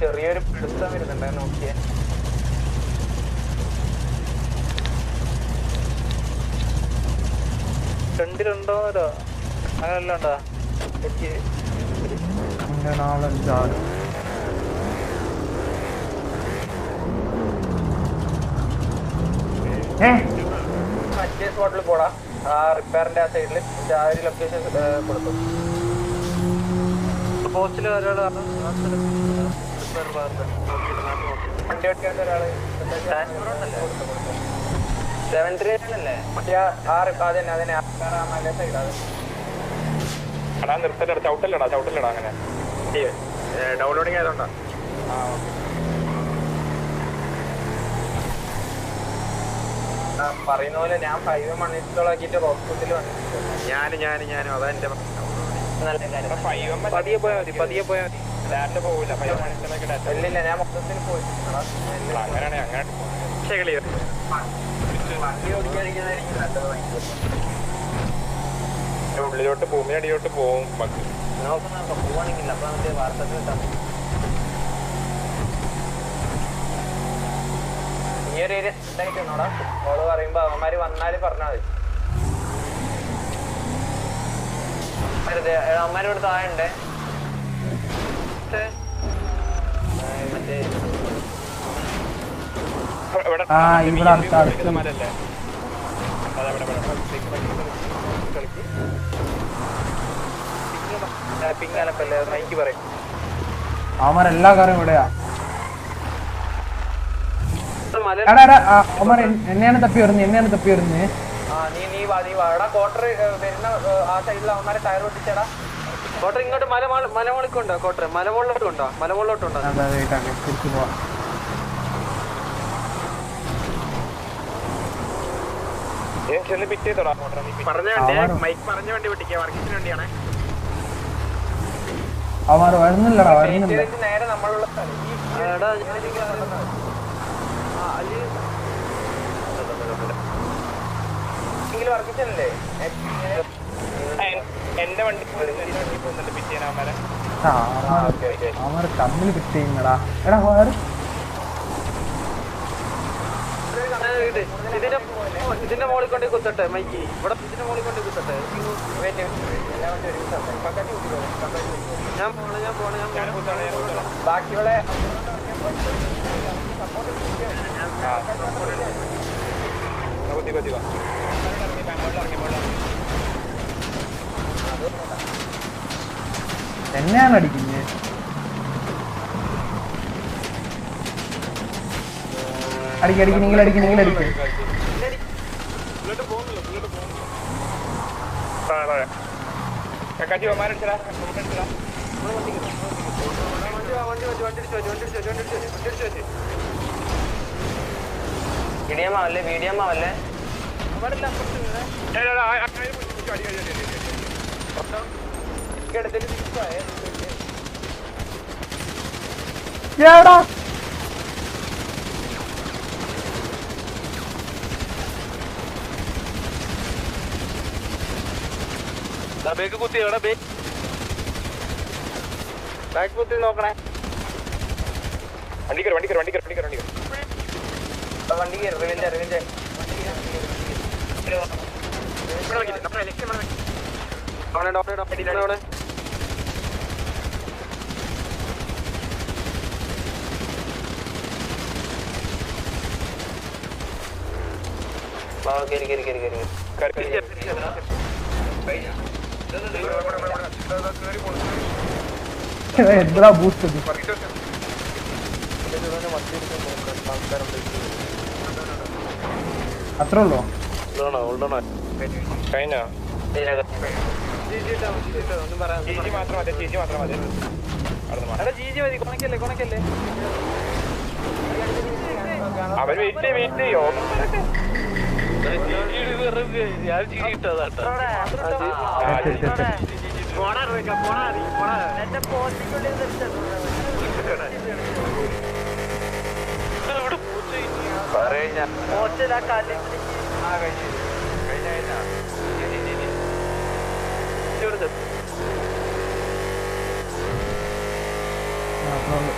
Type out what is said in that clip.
ചെറിയൊരു പിടുത്തം വരുന്നുണ്ട് നോക്കിയേ. ഫ്രണ്ടിലുണ്ടോരോ അങ്ങനെല്ലാം ഉണ്ടോ? എനിക്ക് അങ്ങനെ ആളെന്താണ് ഏ? മറ്റേ സ്പോട്ടിൽ പോടാ. ആ റിപ്പയറിന്റെ ആ സൈഡിൽ ആ ഒരു ലൊക്കേഷൻ കൊടുത്തു. പോസ്റ്റിൽ ഒരാൾ സെവൻ ത്രീ അല്ലേ അതന്നെ അതന്നെ എടാ ചവിട്ടല്ലടാ ചവിട്ടല്ലടാ അങ്ങനെ. ഡൗൺലോഡിങ് ആയതുകൊണ്ടാ. ആ, പറയുന്ന പോലെ ഞാൻ ഫൈവ് മണിത്തോളാക്കിട്ട് ഹോസ്പിറ്റലിൽ വന്നിട്ടുണ്ട് ഞാൻ ഞാൻ ഞാനും അതാ എന്റെ ഫൈവ് പതിയെ പോയാൽ മതി പതിയെ പോയാൽ മതി ഇല്ലില്ല ഞാൻ മൊത്തത്തിൽ പോയി അങ്ങനെയാണെ അങ്ങനെ പക്ഷേ ക്ലിയർ. ഉള്ളിലോട്ട് ഭൂമി അടിയോട്ട് പോവും പോവാണെങ്കിൽ ഈ ഒരു ഏരിയ സെറ്റായിട്ടാണോടാ ഓൾ പറയുമ്പോ അവന്മാര് വന്നാൽ പറഞ്ഞാൽ മതി അവന്മാര് ഇവിടെ താഴെ ഉണ്ടേ മറ്റേ ഇവിടെ ആ, ഇവിടെ അടുത്ത അടുത്ത്. മലല്ലേ അതാ ഇവിടെ ഇവിടെ മൈക്ക് പറയും. അവന്മാരെല്ലാ കാര്യം ഇവിടെയാ. അവന്മാർ എന്നെയാണ് തപ്പി വരുന്നത് എന്നെയാണ് തപ്പി വരുന്നത്. ആ നീ നീ വാ നീ വാ. എടാ കോട്ടർ വരുന്ന ആ സൈഡിൽ അവന്മാരെ ടയർ ഒട്ടിച്ചടാ കോട്ടർ ഇങ്ങോട്ട് മല മലമുകളിക്കുണ്ടോ കോട്ടർ മലമുകളിലോട്ടുണ്ടോ മലമുകളിലോട്ടുണ്ടോ അതെ അതെ ഇട്ടാ, തിരിച്ചു പോവാം. ചെന്ന് പിറ്റ് ചെയ്തോടാ പറഞ്ഞ വണ്ടി, മൈക്ക് പറഞ്ഞ വണ്ടി പിടിക്കുക വർക്കിന് വേണ്ടിയാണ്. അവന്മാർ വരുന്നില്ലടാ വരുന്നില്ല. ഇതിന്റെ നേരെ നമ്മളുള്ള സ്ഥലം. ഈ- ഈ ആ, അലി- എങ്കിലും വർക്കിച്ചല്ലേ എന്റെ വണ്ടി വണ്ടി പോകുന്നുണ്ട് പിറ്റ് ആ, അവന്മാര് അവന്മാർ കമ്മിൽ പിറ്റ് ചെയ്യുന്നടാ. എടാ വേറെ ഇതിന്റെ ഇതിന്റെ മോളിൽ കൊണ്ട് കുത്തട്ടെ മൈക്ക്. ഇവിടെ ഇതിന്റെ മോളിൽ കൊണ്ട് കുത്തട്ടെ. ഞാൻ പോണ ഞാൻ പോണ ഞാൻ ബാക്കിയുള്ള സപ്പോർട്ട് എന്നെയാണ് അടിക്കുന്നത്. അടിക്ക അടിക്ക നിങ്ങൾ അടിക്ക നിങ്ങൾ അടിക്ക്. താഴെ താഴെ വീഡിയോ അവന്മാരടിച്ചടാ എടാ ബേക്ക് കുത്തി എവിടെ ബേക്ക് ബാക്ക് കുത്തി നോക്കണേ. വണ്ടി കയറി വണ്ടി കയറി വണ്ടി കയറി വണ്ടി കയറി വണ്ടി കയറി റിവെഞ്ച് റിവെഞ്ച് എന്താ ബൂസ്റ്റ് അത്രേ ഉള്ളൂ? കഴിഞ്ഞോ ഒന്നും പറയാം ചേച്ചി മാത്രം മതി ചേച്ചി മാത്രം മതി. എടാ ജീജി മതി കൊണക്കല്ലേ കൊണക്കല്ലേ. അവൻ വെയിറ്റ് ചെയ്യും വെയിറ്റ് ചെയ്യോ? ആ, ശരി ശരി ശരി ആ, അത്രേ ഉള്ളൂ